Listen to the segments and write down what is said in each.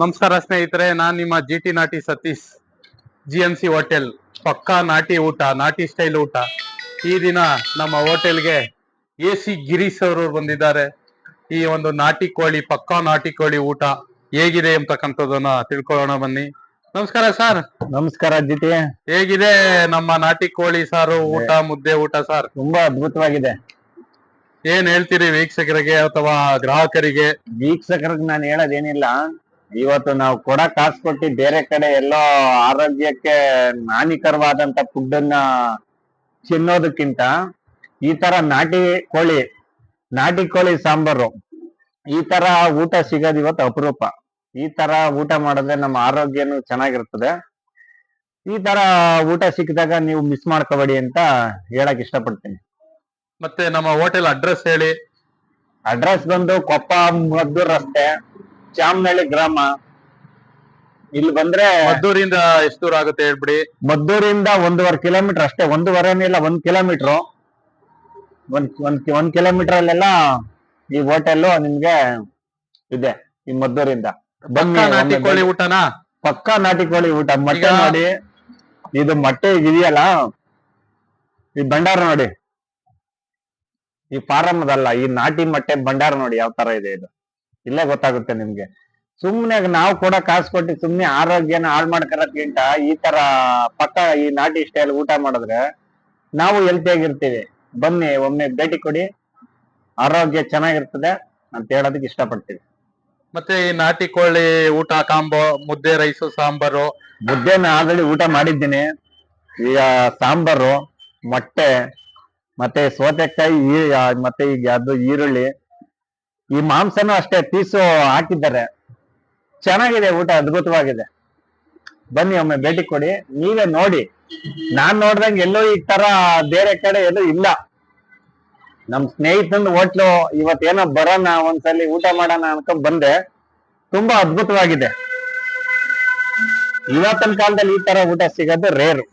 ನಮಸ್ಕಾರ ಸ್ನೇಹಿತರೆ ನಾನ್ ನಿಮ್ಮ ಜಿ ಟಿ ನಾಟಿ Satish G M C hotel ಪಕ್ಕಾ ನಾಟಿ ಊಟ ನಾಟಿ ಸ್ಟೈಲ್ ಊಟ. ಈ ದಿನ ನಮ್ಮ ಹೋಟೆಲ್ಗೆ ಎ ಸಿ ಗಿರೀಶ್ ಅವರು ಬಂದಿದ್ದಾರೆ. ಈ ಒಂದು ನಾಟಿ ಕೋಳಿ ಪಕ್ಕಾ ನಾಟಿ ಕೋಳಿ ಊಟ ಹೇಗಿದೆ ಅಂತಕ್ಕಂಥದ್ದನ್ನ ತಿಳ್ಕೊಳ್ಳೋಣ ಬನ್ನಿ. ನಮಸ್ಕಾರ ಸರ್. ನಮಸ್ಕಾರ ಜಿಟಿ ಹೇಗಿದೆ ನಮ್ಮ ನಾಟಿ ಕೋಳಿ ಸಾರು ಊಟ ಮುದ್ದೆ ಊಟ ಸರ್? ತುಂಬಾ ಅದ್ಭುತವಾಗಿದೆ. ಏನ್ ಹೇಳ್ತೀರಿ ವೀಕ್ಷಕರಿಗೆ ಅಥವಾ ಗ್ರಾಹಕರಿಗೆ? ವೀಕ್ಷಕರಿಗೆ ನಾನು ಹೇಳೋದೇನಿಲ್ಲ. ಇವತ್ತು ನಾವು ಕೊಡ ಕಾಸು ಕೊಟ್ಟು ಬೇರೆ ಕಡೆ ಎಲ್ಲೋ ಆರೋಗ್ಯಕ್ಕೆ ಹಾನಿಕರವಾದಂತ ಫುಡ್ ಅನ್ನ ತಿನ್ನೋದಕ್ಕಿಂತ ಈ ತರ ನಾಟಿ ಕೋಳಿ ನಾಟಿ ಕೋಳಿ ಸಾಂಬಾರು ಈ ತರ ಊಟ ಸಿಗೋದು ಇವತ್ತು ಅಪರೂಪ. ಈ ತರ ಊಟ ಮಾಡಿದ್ರೆ ನಮ್ಮ ಆರೋಗ್ಯನು ಚೆನ್ನಾಗಿರ್ತದೆ. ಈ ತರ ಊಟ ಸಿಕ್ಕಿದಾಗ ನೀವು ಮಿಸ್ ಮಾಡ್ಕೋಬೇಡಿ ಅಂತ ಹೇಳಕ್ ಇಷ್ಟಪಡ್ತೀನಿ. ಮತ್ತೆ ನಮ್ಮ ಹೋಟೆಲ್ ಅಡ್ರೆಸ್ ಹೇಳಿ. ಅಡ್ರೆಸ್ ಬಂದು ಕೊಪ್ಪ ಮದ್ದೂರ್ ರಸ್ತೆ. ಚಾಮನಹಳ್ಳಿ ಗ್ರಾಮ. ಇಲ್ಲಿ ಬಂದ್ರೆ ಮದ್ದೂರಿಂದ ಎಷ್ಟು ದೂರ ಆಗುತ್ತೆ ಹೇಳ್ಬಿಡಿ? ಮದ್ದೂರಿಂದ ಒಂದೂವರೆ ಕಿಲೋಮೀಟರ್ ಅಷ್ಟೇ ಒಂದೂವರೆನಿಲ್ಲ ಒಂದ್ ಕಿಲೋಮೀಟರ್. ಒಂದ್ ಒಂದ್ ಒಂದ್ ಕಿಲೋಮೀಟರ್ ಅಲ್ಲೆಲ್ಲ ಈ ಹೋಟೆಲ್ ನಿಮ್ಗೆ ಇದೆ ಈ ಮದ್ದೂರಿಂದ. ಬನ್ನಿ ಪಕ್ಕಾ ನಾಟಿ ಒಮ್ಮೆ ಕೋಳಿ ಬನ್ನಿ. ಊಟನಾ? ಪಕ್ಕಾ ನಾಟಿ ಕೋಳಿ ಊಟ ಮೊಟ್ಟೆ ಈಗ- ನೋಡಿ. ಇದು ಮೊಟ್ಟೆ ಇದೆಯಲ್ಲ ಈ ಭಂಡಾರ ನೋಡಿ. ಈ ಫಾರಮ್ದಲ್ಲ ಈ ನಾಟಿ ಮೊಟ್ಟೆ ಭಂಡಾರ ನೋಡಿ ಯಾವ ತರ ಇದೆ ಇದು. ಇಲ್ಲೇ ಗೊತ್ತಾಗುತ್ತೆ ನಿಮ್ಗೆ. ಸುಮ್ನೆ ನಾವು ಕೂಡ ಕಾಸು ಕೊಟ್ಟು ಸುಮ್ನೆ ಆರೋಗ್ಯನ ಹಾಳು ಮಾಡ್ಕೊಳಕ್ಕಿಂತ ಈ ತರ ಪಕ್ಕ ಈ ನಾಟಿ ಸ್ಟೈಲ್ ಊಟ ಮಾಡಿದ್ರೆ ನಾವು ಹೆಲ್ತಿಯಾಗಿರ್ತೀವಿ ಬನ್ನಿ ಒಮ್ಮೆ ಭೇಟಿ ಕೊಡಿ. ಆರೋಗ್ಯ ಚೆನ್ನಾಗಿರ್ತದೆ ಅಂತ ಹೇಳೋದಕ್ಕೆ ಇಷ್ಟಪಡ್ತೀವಿ. ಮತ್ತೆ ಈ ನಾಟಿ ಕೋಳಿ ಊಟ ಕಾಂಬೋ ಮುದ್ದೆ ರೈಸು ಸಾಂಬಾರು. ಮುದ್ದೆನ ಆಲ್ರೆಡಿ ಊಟ ಮಾಡಿದ್ದೀನಿ. ಈಗ ಸಾಂಬಾರು ಮೊಟ್ಟೆ ಮತ್ತೆ ಸೌತೆಕಾಯಿ ಈ- ಮತ್ತೆ ಈಗ ಅದು ಈರುಳ್ಳಿ. ಈ ಮಾಂಸನೂ ಅಷ್ಟೇ ಪೀಸು ಹಾಕಿದ್ದಾರೆ. ಚೆನ್ನಾಗಿದೆ ಊಟ ಅದ್ಭುತವಾಗಿದೆ. ಬನ್ನಿ ಒಮ್ಮೆ ಭೇಟಿ ಕೊಡಿ. ನೀವೇ ನೋಡಿ. ನಾನ್ ನೋಡ್ದಂಗೆ ಎಲ್ಲೋ ಈ ತರ ಬೇರೆ ಕಡೆ ಎಲ್ಲೂ ಇಲ್ಲ. ನಮ್ ಸ್ನೇಹಿತನ ಹೋಟ್ಲು ಇವತ್ತೇನೋ ಬರೋಣ ಒಂದ್ಸಲಿ ಊಟ ಮಾಡೋಣ ಅನ್ಕೊಂಡ್ ಬಂದೆ. ತುಂಬಾ ಅದ್ಭುತವಾಗಿದೆ. ಇವತ್ತಿನ ಕಾಲದಲ್ಲಿ ಈ ತರ ಊಟ ಸಿಗೋದು ರೇರು.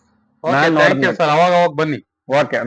ಓಕೆ ನಾನ್ ಥ್ಯಾಂಕ್ ಸರ್ ಅವಾಗ ಅವಾಗ ಬನ್ನಿ. ಓಕೆ